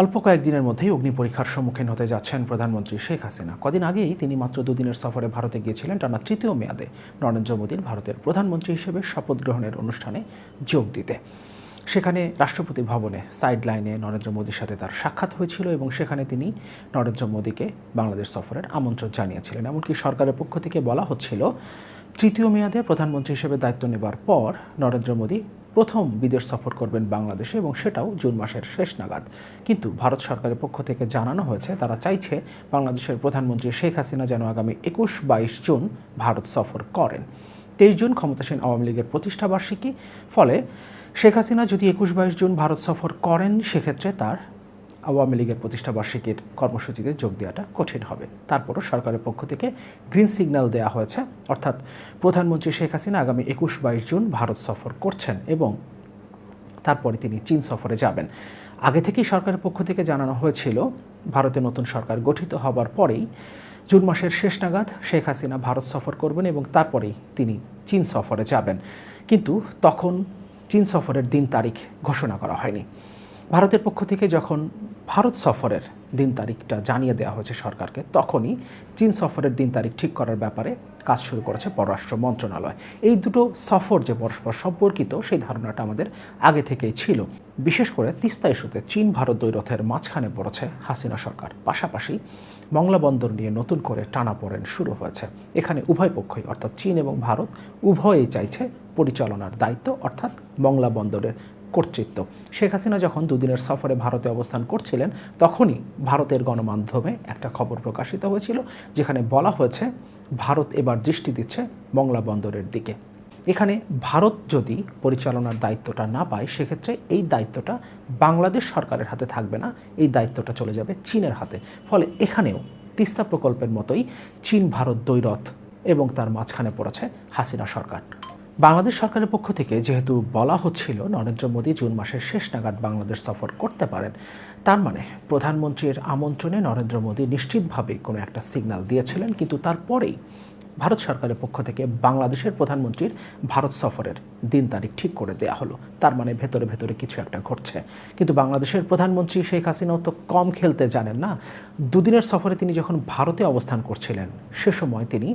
অল্প কয়েকদিনের মধ্যেই অগ্নি পরীক্ষার সম্মুখীন হতে যাচ্ছেন প্রধানমন্ত্রী শেখ হাসিনা। কদিন আগেই তিনি মাত্র দুদিনের সফরে ভারতে গিয়েছিলেন, টানা তৃতীয় মেয়াদে। নরেন্দ্র মোদীর ভারতের প্রধানমন্ত্রী হিসেবে শপথ গ্রহণের অনুষ্ঠানে যোগ দিতে। সেখানে রাষ্ট্রপতি ভবনে সাইড লাইনে নরেন্দ্র মোদীর সাথে তার সাক্ষাৎ হয়েছিল এবং সেখানে তিনি নরেন্দ্র মোদীকে বাংলাদেশ সফরের আমন্ত্রণ জানিয়েছিলেন। এমনকি সরকারের পক্ষ থেকে বলা হচ্ছিল, তৃতীয় মেয়াদে প্রধানমন্ত্রী হিসেবে দায়িত্ব নেবার পর নরেন্দ্র মোদী প্রথম বিদেশ সফর করবেন বাংলাদেশে এবং সেটাও জুন মাসের শেষ নাগাদ। কিন্তু ভারত সরকারের পক্ষ থেকে জানানো হয়েছে, তারা চাইছে বাংলাদেশের প্রধানমন্ত্রী শেখ হাসিনা যেন আগামী একুশ বাইশ জুন ভারত সফর করেন। তেইশ জুন ক্ষমতাসীন আওয়ামী লীগের প্রতিষ্ঠাবার্ষিকী ফলে শেখ হাসিনা যদি একুশ বাইশ জুন ভারত সফর করেন, সেক্ষেত্রে তার আওয়ামী লীগের প্রতিষ্ঠা বার্ষিকীর কর্মসূচিতে যোগ দেওয়াটা কঠিন হবে। তারপরও সরকারের পক্ষ থেকে গ্রিন সিগন্যাল দেওয়া হয়েছে। অর্থাৎ প্রধানমন্ত্রী শেখ হাসিনা আগামী একুশ বাইশ জুন ভারত সফর করছেন এবং তারপরে তিনি চীন সফরে যাবেন। আগে থেকেই সরকারের পক্ষ থেকে জানানো হয়েছিল, ভারতে নতুন সরকার গঠিত হবার পরেই জুন মাসের শেষ নাগাদ শেখ হাসিনা ভারত সফর করবেন এবং তারপরেই তিনি চীন সফরে যাবেন। কিন্তু তখন চীন সফরের দিন তারিখ ঘোষণা করা হয়নি। ভারতের পক্ষ থেকে যখন ভারত সফরের দিন তারিখটা জানিয়ে দেওয়া হয়েছে সরকারকে। তখনই চীন সফরের দিন তারিখ ঠিক করার ব্যাপারে কাজ শুরু করেছে পররাষ্ট্র মন্ত্রণালয়। এই দুটো সফর যে পরস্পর সম্পর্কিত, সেই ধারণাটা আমাদের আগে থেকেই ছিল। বিশেষ করে তিস্তা ইস্যুতে চীন ভারত দ্বৈরথের মাঝখানে পড়েছে হাসিনা সরকার। পাশাপাশি মংলা বন্দর নিয়ে নতুন করে টানাপোড়েন শুরু হয়েছে। এখানে উভয় পক্ষই, অর্থাৎ চীন এবং ভারত, উভয়েই চাইছে পরিচালনার দায়িত্ব, অর্থাৎ মংলা বন্দরের কর্তৃত্ব। শেখ হাসিনা যখন দুদিনের সফরে ভারতে অবস্থান করছিলেন, তখনই ভারতের গণমাধ্যমে একটা খবর প্রকাশিত হয়েছিল, যেখানে বলা হয়েছে, ভারত এবার দৃষ্টি দিচ্ছে মংলা বন্দরের দিকে। এখানে ভারত যদি পরিচালনার দায়িত্বটা না পায়, সেক্ষেত্রে এই দায়িত্বটা বাংলাদেশ সরকারের হাতে থাকবে না, এই দায়িত্বটা চলে যাবে চীনের হাতে। ফলে এখানেও তিস্তা প্রকল্পের মতোই চীন ভারত দ্বৈরথ এবং তার মাঝখানে পড়েছে হাসিনা সরকার। বাংলাদেশ সরকারের পক্ষ থেকে যেহেতু বলা হচ্ছিল নরেন্দ্র মোদী জুন মাসের শেষ নাগাদ বাংলাদেশ সফর করতে পারেন, তার মানে প্রধানমন্ত্রীর আমন্ত্রণে নরেন্দ্র মোদী নিশ্চিতভাবে কোনো একটা সিগন্যাল দিয়েছিলেন, কিন্তু তারপরেই ভারত সরকারের পক্ষ থেকে বাংলাদেশের প্রধানমন্ত্রীর ভারত সফরের দিন তারিখ ঠিক করে দেয়া হলো। তার মানে ভেতরে ভেতরে কিছু একটা ঘটছে। কিন্তু বাংলাদেশের প্রধানমন্ত্রী শেখ হাসিনাও তো কম খেলতে জানেন না। দুদিনের সফরে তিনি যখন ভারতে অবস্থান করছিলেন, সে সময় তিনি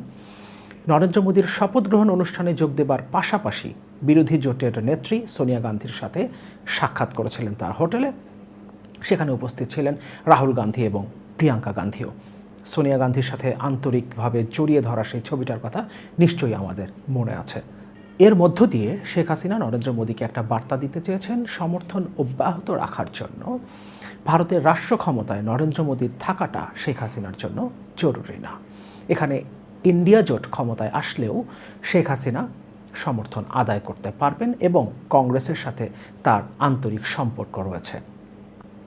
নরেন্দ্র মোদীর শপথ গ্রহণ অনুষ্ঠানে যোগ দেবার পাশাপাশি বিরোধী জোটের নেত্রী সোনিয়া গান্ধীর সাথে সাক্ষাৎ করেছিলেন তার হোটেলে। সেখানে উপস্থিত ছিলেন রাহুল গান্ধী এবং প্রিয়াঙ্কা গান্ধীও। সোনিয়া গান্ধীর সাথে আন্তরিকভাবে জড়িয়ে ধরা সেই ছবিটার কথা নিশ্চয়ই আমাদের মনে আছে। এর মধ্য দিয়ে শেখ হাসিনা নরেন্দ্র মোদীকে একটা বার্তা দিতে চেয়েছেন সমর্থন অব্যাহত রাখার জন্য। ভারতের রাষ্ট্র ক্ষমতায় নরেন্দ্র মোদীর থাকাটা শেখ হাসিনার জন্য জরুরি না। এখানে ইন্ডিয়া জোট ক্ষমতায় আসলেও শেখ হাসিনা সমর্থন আদায় করতে পারবেন এবং কংগ্রেসের সাথে তার আন্তরিক সম্পর্ক রয়েছে।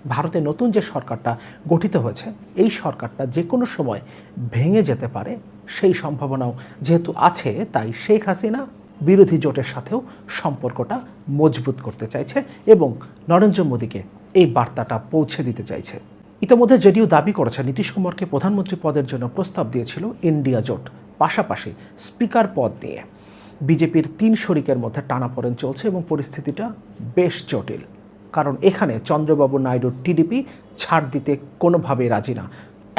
ভারতে নতুন যে সরকারটা গঠিত হয়েছে, এই সরকারটা যে কোনো সময় ভেঙে যেতে পারে, সেই সম্ভাবনাও যেহেতু আছে, তাই শেখ হাসিনা বিরোধী জোটের সাথেও সম্পর্কটা মজবুত করতে চাইছে এবং নরেন্দ্র মোদীকে এই বার্তাটা পৌঁছে দিতে চাইছে। ইতিমধ্যে জেডিইউ দাবি করেছে, নীতিশ কুমারকে প্রধানমন্ত্রী পদের জন্য প্রস্তাব দিয়েছিল ইন্ডিয়া জোট, পাশাপাশি স্পিকার পদ নিয়ে বিজেপির তিন শরিকের মধ্যে টানাপোড়েন চলছে এবং পরিস্থিতিটা বেশ জটিল। কারণ এখানে চন্দ্রবাবু নাইডুর টিডিপি ছাড় দিতে কোনোভাবেই রাজি না।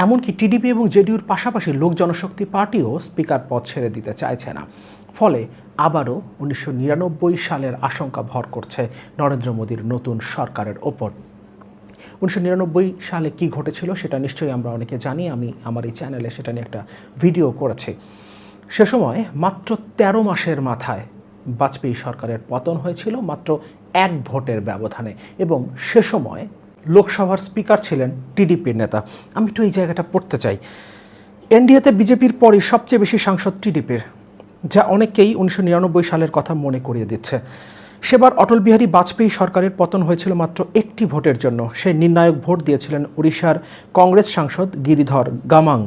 এমনকি টিডিপি এবং জেডিউর পাশাপাশি লোক জনশক্তি পার্টিও স্পিকার পদ ছেড়ে দিতে চাইছে না। ফলে আবারও উনিশশো নিরানব্বই সালের আশঙ্কা ভর করছে নরেন্দ্র মোদীর নতুন সরকারের ওপর। উনিশশো নিরানব্বই সালে কি ঘটেছিল সেটা নিশ্চয়ই আমরা অনেকে জানি, আমি আমার এই চ্যানেলে সেটা নিয়ে একটা ভিডিও করেছি। সে সময় মাত্র ১৩ মাসের মাথায় বাজপেয়ী সরকারের পতন হয়েছিল, মাত্র এক ভোটের ব্যবধানে। এবং সে সময় লোকসভার স্পিকার ছিলেন টিডিপির নেতা। আমি একটু এই জায়গাটা পড়তে চাই। এনডিএতে বিজেপির পরই সবচেয়ে বেশি সাংসদ টিডিপির, যা অনেকেই উনিশশো নিরানব্বই সালের কথা মনে করিয়ে দিচ্ছে। সেবার অটল বিহারী বাজপেয়ী সরকারের পতন হয়েছিল মাত্র একটি ভোটের জন্য। সেই নির্ণায়ক ভোট দিয়েছিলেন ওড়িশার কংগ্রেস সাংসদ গিরিধর গামাং।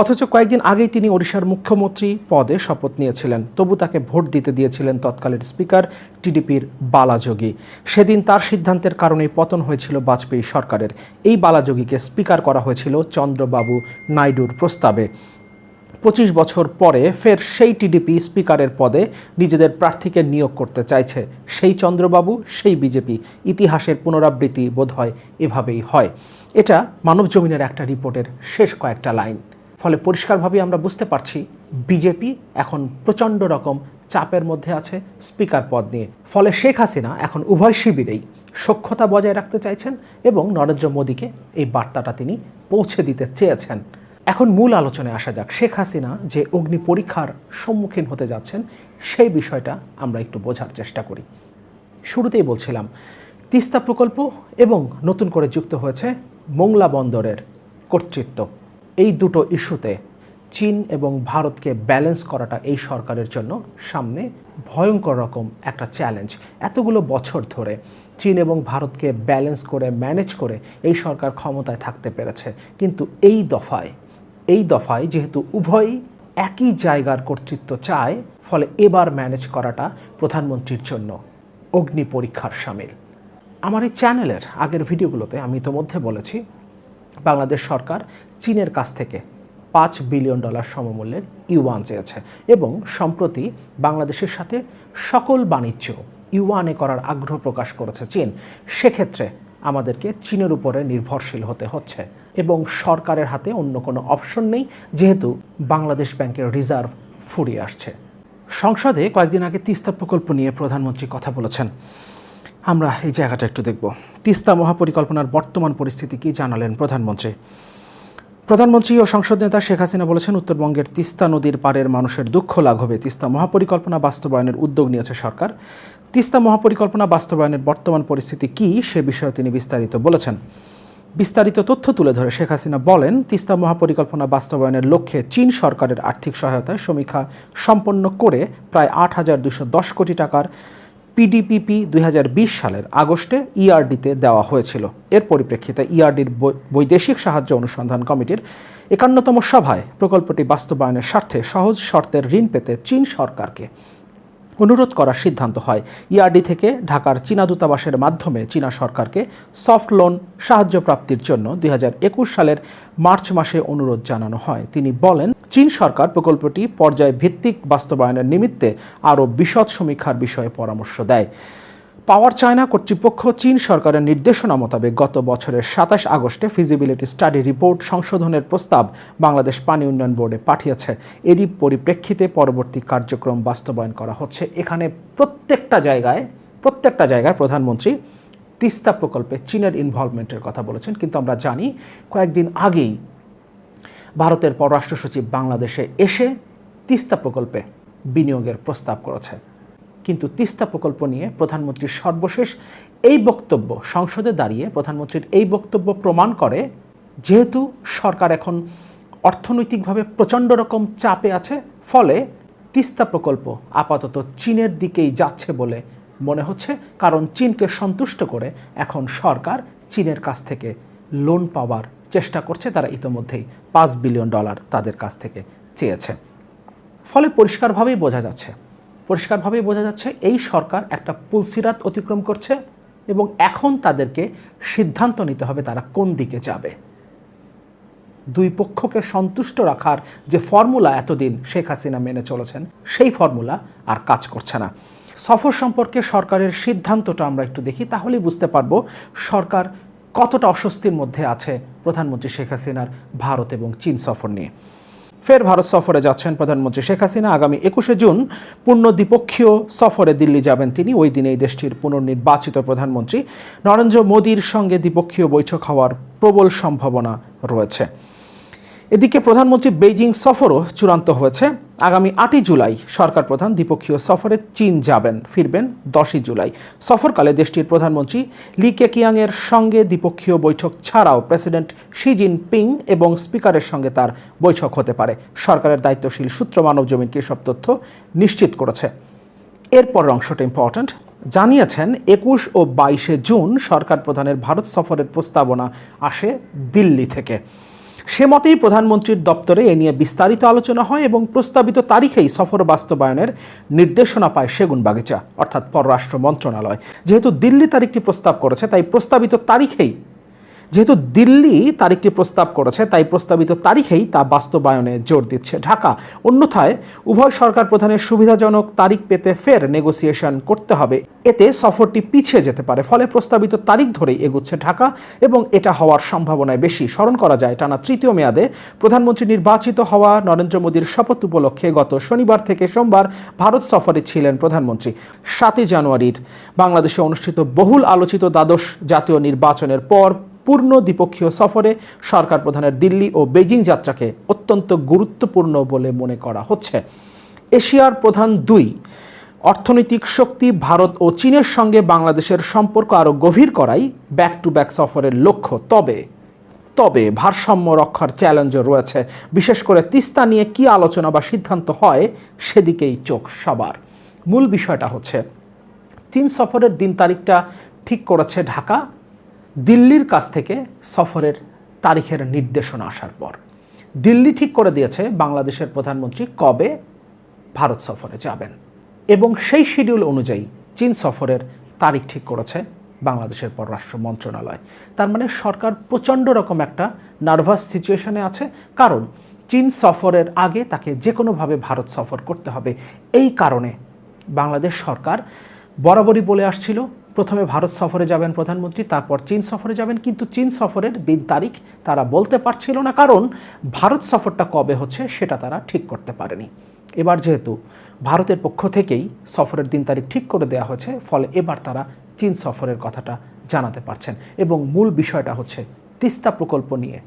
অথচ কয়েকদিন আগেই তিনি ওড়িশার মুখ্যমন্ত্রী পদে শপথ নিয়েছিলেন। তবু তাকে ভোট দিতে দিয়েছিলেন তৎকালীন স্পিকার টিডিপির বালাযোগী। সেদিন তার সিদ্ধান্তের কারণেই পতন হয়েছিল বাজপেয়ী সরকারের। এই বালাযোগীকে স্পিকার করা হয়েছিল চন্দ্রবাবু নাইডুর প্রস্তাবে। পঁচিশ বছর পরে ফের সেই টিডিপি স্পিকারের পদে নিজেদের প্রার্থীকে নিয়োগ করতে চাইছে সেই চন্দ্রবাবু, সেই বিজেপি। ইতিহাসের পুনরাবৃত্তি বোধ হয় এভাবেই হয়। এটা মানব জমিনের একটা রিপোর্টের শেষ কয়েকটা লাইন। ফলে পরিষ্কারভাবে আমরা বুঝতে পারছি, বিজেপি এখন প্রচণ্ড রকম চাপের মধ্যে আছে স্পিকার পদ নিয়ে। ফলে শেখ হাসিনা এখন উভয় শিবিরেই সক্ষতা বজায় রাখতে চাইছেন এবং নরেন্দ্র মোদীকে এই বার্তাটা তিনি পৌঁছে দিতে চেয়েছেন। এখন মূল আলোচনায় আসা যাক। শেখ হাসিনা যে অগ্নি পরীক্ষার সম্মুখীন হতে যাচ্ছেন, সেই বিষয়টা আমরা একটু বোঝার চেষ্টা করি। শুরুতেই বলছিলাম, তিস্তা প্রকল্প এবং নতুন করে যুক্ত হয়েছে মোংলা বন্দরের কর্তৃত্ব। এই দুটো ইস্যুতে চীন এবং ভারতকে ব্যালেন্স করাটা এই সরকারের জন্য সামনে ভয়ঙ্কর রকম একটা চ্যালেঞ্জ। এতগুলো বছর ধরে চীন এবং ভারতকে ব্যালেন্স করে ম্যানেজ করে এই সরকার ক্ষমতায় থাকতে পেরেছে। কিন্তু এই দফায় এই দফায় যেহেতু উভয়ই একই জায়গার কর্তৃত্ব চায়, ফলে এবার ম্যানেজ করাটা প্রধানমন্ত্রীর জন্য অগ্নি পরীক্ষার সামিল। আমার এই চ্যানেলের আগের ভিডিওগুলোতে আমি ইতোমধ্যে বলেছি, বাংলাদেশ সরকার চীনের কাছ থেকে পাঁচ বিলিয়ন ডলার সমমূল্যের ইউয়ান চেয়েছে এবং সম্প্রতি বাংলাদেশের সাথে সকল বাণিজ্য ইউয়ানে করার আগ্রহ প্রকাশ করেছে চীন। সেক্ষেত্রে আমাদেরকে চীনের উপরে নির্ভরশীল হতে হচ্ছে এবং সরকারের হাতে অন্য কোনো অপশন নেই, যেহেতু বাংলাদেশ ব্যাংকের রিজার্ভ ফুরিয়ে আসছে। সংসদে কয়েকদিন আগে তিস্তা প্রকল্প নিয়ে প্রধানমন্ত্রী কথা বলেছেন। আমরা এই জায়গাটা একটু দেখব। তিস্তা মহাপরিকল্পনার বর্তমান পরিস্থিতি কি জানালেন প্রধানমন্ত্রী। প্রধানমন্ত্রী ও সংসদ নেতা শেখ হাসিনা বলেছেন, উত্তরবঙ্গের তিস্তা নদীর পাড়ের মানুষের দুঃখ লাঘবে। তিস্তা মহাপরিকল্পনা বাস্তবায়নের উদ্যোগ নিয়েছে সরকার। তিস্তা মহাপরিকল্পনা বাস্তবায়নের বর্তমান পরিস্থিতি কি সে বিষয়ে তিনি বিস্তারিত বলেছেন। বিস্তারিত তথ্য তুলে ধরে শেখ হাসিনা বলেন, তিস্তা মহাপরিকল্পনা বাস্তবায়নের লক্ষ্যে চীন সরকারের আর্থিক সহায়তায় সমীক্ষা সম্পন্ন করে প্রায় আট হাজার দুশো দশ কোটি টাকার পিডিপিপি দুই হাজার বিশ সালের আগস্টে ইআরডিতে দেওয়া হয়েছিল। এর পরিপ্রেক্ষিতে ইআরডির বৈদেশিক সাহায্য অনুসন্ধান কমিটির একান্নতম সভায় প্রকল্পটি বাস্তবায়নের স্বার্থে সহজ শর্তের ঋণ পেতে চীন সরকারকে অনুরোধ করার সিদ্ধান্ত হয়। ইআরডি থেকে ঢাকার চীনা দূতাবাসের মাধ্যমে চীনা সরকারকে সফট লোন সাহায্য প্রাপ্তির জন্য দুই হাজার একুশ সালের মার্চ মাসে অনুরোধ জানানো হয়। তিনি বলেন, চীন সরকার প্রকল্পটি পর্যায় ভিত্তিক বাস্তবায়নের নিমিত্তে আরও বিশদ সমীক্ষার বিষয়ে পরামর্শ দেয়। পাওয়ার চায়না কর্তৃপক্ষ চীন সরকারের নির্দেশনা মোতাবেক গত বছরের সাতাশ আগস্টে ফিজিবিলিটি স্টাডি রিপোর্ট সংশোধনের প্রস্তাব বাংলাদেশ পানি উন্নয়ন বোর্ডে পাঠিয়েছে। এরই পরিপ্রেক্ষিতে পরবর্তী কার্যক্রম বাস্তবায়ন করা হচ্ছে। এখানে প্রত্যেকটা জায়গায় প্রত্যেকটা জায়গায় প্রধানমন্ত্রী তিস্তা প্রকল্পে চীনের ইনভলভমেন্টের কথা বলেছেন। কিন্তু আমরা জানি, কয়েকদিন আগেই ভারতের পররাষ্ট্র সচিব বাংলাদেশে এসে তিস্তা প্রকল্পে বিনিয়োগের প্রস্তাব করেছে। কিন্তু তিস্তা প্রকল্প নিয়ে প্রধানমন্ত্রীর সর্বশেষ এই বক্তব্য সংসদে দাঁড়িয়ে প্রধানমন্ত্রীর এই বক্তব্য প্রমাণ করে যেহেতু সরকার এখন অর্থনৈতিকভাবে প্রচণ্ড রকম চাপে আছে, ফলে তিস্তা প্রকল্প আপাতত চীনের দিকেই যাচ্ছে বলে মনে হচ্ছে, কারণ চীনকে সন্তুষ্ট করে এখন সরকার চীনের কাছ থেকে লোন পাওয়ার চেষ্টা করছে। তারা ইতোমধ্যেই পাঁচ বিলিয়ন ডলার তাদের কাছ থেকে চেয়েছে। ফলে পরিষ্কারভাবেই বোঝা যাচ্ছে পরিষ্কারভাবেই বোঝা যাচ্ছে এই সরকার একটা পুলসিরাত অতিক্রম করছে এবং এখন তাদেরকে সিদ্ধান্ত নিতে হবে তারা কোন দিকে যাবে। দুই পক্ষকে সন্তুষ্ট রাখার যে ফর্মুলা এতদিন শেখ হাসিনা মেনে চলেছেন, সেই ফর্মুলা আর কাজ করছে না। সফর সম্পর্কে সরকারের সিদ্ধান্তটা আমরা একটু দেখি, তাহলেই বুঝতে পারব সরকার কতটা অস্বস্তির মধ্যে আছে প্রধানমন্ত্রী শেখ হাসিনার ভারত এবং চীন সফর নিয়ে। ফের ভারত সফরে যাচ্ছেন প্রধানমন্ত্রী শেখ হাসিনা। আগামী একুশে জুন পূর্ণ দ্বিপক্ষীয় সফরে দিল্লি যাবেন তিনি। ওই দিনেই দেশটির পুনর্নির্বাচিত প্রধানমন্ত্রী নরেন্দ্র মোদীর সঙ্গে দ্বিপক্ষীয় বৈঠক হওয়ার প্রবল সম্ভাবনা রয়েছে। এদিকে প্রধানমন্ত্রী বেইজিং সফরও চূড়ান্ত হয়েছে। আগামী আটই জুলাই সরকার প্রধান দ্বিপক্ষীয় সফরে চীন যাবেন, ফিরবেন দশই জুলাই। সফরকালে দেশটির প্রধানমন্ত্রী লি কেকিয়াংয়ের সঙ্গে দ্বিপক্ষীয় বৈঠক ছাড়াও প্রেসিডেন্ট শি জিনপিং এবং স্পিকারের সঙ্গে তার বৈঠক হতে পারে। সরকারের দায়িত্বশীল সূত্র মানব জমিনকে সব তথ্য নিশ্চিত করেছে। এরপর অংশটা ইম্পর্ট্যান্ট জানিয়েছেন, একুশ ও বাইশে জুন সরকার প্রধানের ভারত সফরের প্রস্তাবনা আসে দিল্লি থেকে। সে মতেই প্রধানমন্ত্রীর দপ্তরে এ নিয়ে বিস্তারিত আলোচনা হয় এবং প্রস্তাবিত তারিখেই সফর বাস্তবায়নের নির্দেশনা পায় সেগুন বাগিচা, অর্থাৎ পররাষ্ট্র মন্ত্রণালয়। যেহেতু দিল্লি তারিখটি প্রস্তাব করেছে, তাই প্রস্তাবিত তারিখেই যেহেতু দিল্লি তারিখটি প্রস্তাব করেছে, তাই প্রস্তাবিত তারিখেই তা বাস্তবায়নে জোর দিচ্ছে। ঢাকা, অন্যথায় উভয় সরকার প্রধানের সুবিধাজনক তারিখ পেতে ফের নেগোসিয়েশন করতে হবে। এতে সফরটি পিছিয়ে যেতে পারে, ফলে প্রস্তাবিত তারিখ ধরেই এগুচ্ছে ঢাকা এবং এটা হওয়ার সম্ভাবনায় বেশি। স্মরণ করা যায়, টানা তৃতীয় মেয়াদে প্রধানমন্ত্রী নির্বাচিত হওয়া নরেন্দ্র মোদীর শপথ উপলক্ষে গত শনিবার থেকে সোমবার ভারত সফরে ছিলেন প্রধানমন্ত্রী। সাতই জানুয়ারির বাংলাদেশে অনুষ্ঠিত বহুল আলোচিত দ্বাদশ জাতীয় নির্বাচনের পর পূর্ণ দ্বিপক্ষীয় সফরে সরকার প্রধানের দিল্লি ও বেজিং যাত্রাকে অত্যন্ত গুরুত্বপূর্ণ বলে মনে করা হচ্ছে। এশিয়ার প্রধান দুই, অর্থনৈতিক শক্তি ভারত ও চীনের সঙ্গে বাংলাদেশের সম্পর্ক আরও গভীর করাই ব্যাক টু ব্যাক সফরের লক্ষ্য। তবে তবে ভারসাম্য রক্ষার চ্যালেঞ্জও রয়েছে। বিশেষ করে তিস্তা নিয়ে কি আলোচনা বা সিদ্ধান্ত হয়, সেদিকেই চোখ সবার। মূল বিষয়টা হচ্ছে, চীন সফরের দিন তারিখটা ঠিক করেছে ঢাকা। দিল্লির কাছ থেকে সফরের তারিখের নির্দেশনা আসার পর। দিল্লি ঠিক করে দিয়েছে বাংলাদেশের প্রধানমন্ত্রী কবে ভারত সফরে যাবেন। এবং সেই শিডিউল অনুযায়ী চীন সফরের তারিখ ঠিক করেছে বাংলাদেশের পররাষ্ট্র মন্ত্রণালয়। তার মানে সরকার প্রচণ্ড রকম একটা নার্ভাস সিচুয়েশনে আছে। কারণ চীন সফরের আগে তাকে যে কোনোভাবে ভারত সফর করতে হবে। এই কারণে বাংলাদেশ সরকার বরাবরই বলে আসছিল প্রথমে ভারত সফরে যাবেন প্রধানমন্ত্রী, তারপর চীন সফরে যাবেন, কিন্তু চীন সফরের দিন তারিখ তারা বলতে পারছিল না, কারণ ভারত সফরটা কবে হচ্ছে সেটা তারা ঠিক করতে পারেনি। এবার যেহেতু ভারতের পক্ষ থেকেই সফরের দিন তারিখ ঠিক করে দেওয়া হয়েছে, ফলে এবার তারা চীন সফরের কথাটা জানাতে পারছেন। এবং মূল বিষয়টা হচ্ছে তিস্তা প্রকল্প নিয়ে।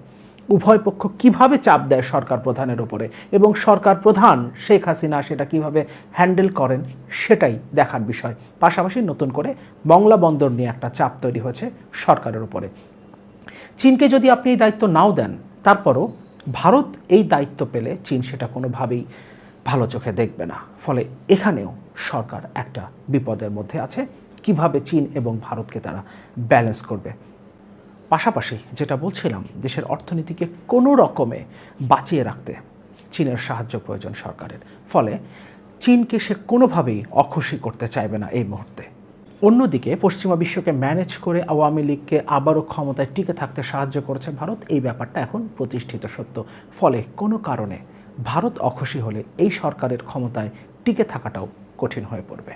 উভয় পক্ষ কীভাবে চাপ দেয় সরকার প্রধানের উপরে? এবং সরকার প্রধান শেখ হাসিনা সেটা কীভাবে হ্যান্ডেল করেন সেটাই দেখার বিষয়। পাশাপাশি নতুন করে মংলা বন্দর নিয়ে একটা চাপ তৈরি হয়েছে সরকারের উপরে। চীনকে যদি আপনি এই দায়িত্ব নাও দেন, তারপরও ভারত এই দায়িত্ব পেলে চীন সেটা কোনোভাবেই ভালো চোখে দেখবে না। ফলে এখানেও সরকার একটা বিপদের মধ্যে আছে। কীভাবে চীন এবং ভারতকে তারা ব্যালেন্স করবে? পাশাপাশি যেটা বলছিলাম, দেশের অর্থনীতিকে কোনো রকমে বাঁচিয়ে রাখতে চীনের সাহায্য প্রয়োজন সরকারের। ফলে চীনকে সে কোনোভাবেই অখুশি করতে চাইবে না এই মুহূর্তে। অন্যদিকে পশ্চিমা বিশ্বকে ম্যানেজ করে আওয়ামী লীগকে আবারও ক্ষমতায় টিকে থাকতে সাহায্য করেছে ভারত, এই ব্যাপারটা এখন প্রতিষ্ঠিত সত্য। ফলে কোনো কারণে ভারত অখুশি হলে এই সরকারের ক্ষমতায় টিকে থাকাটাও কঠিন হয়ে পড়বে।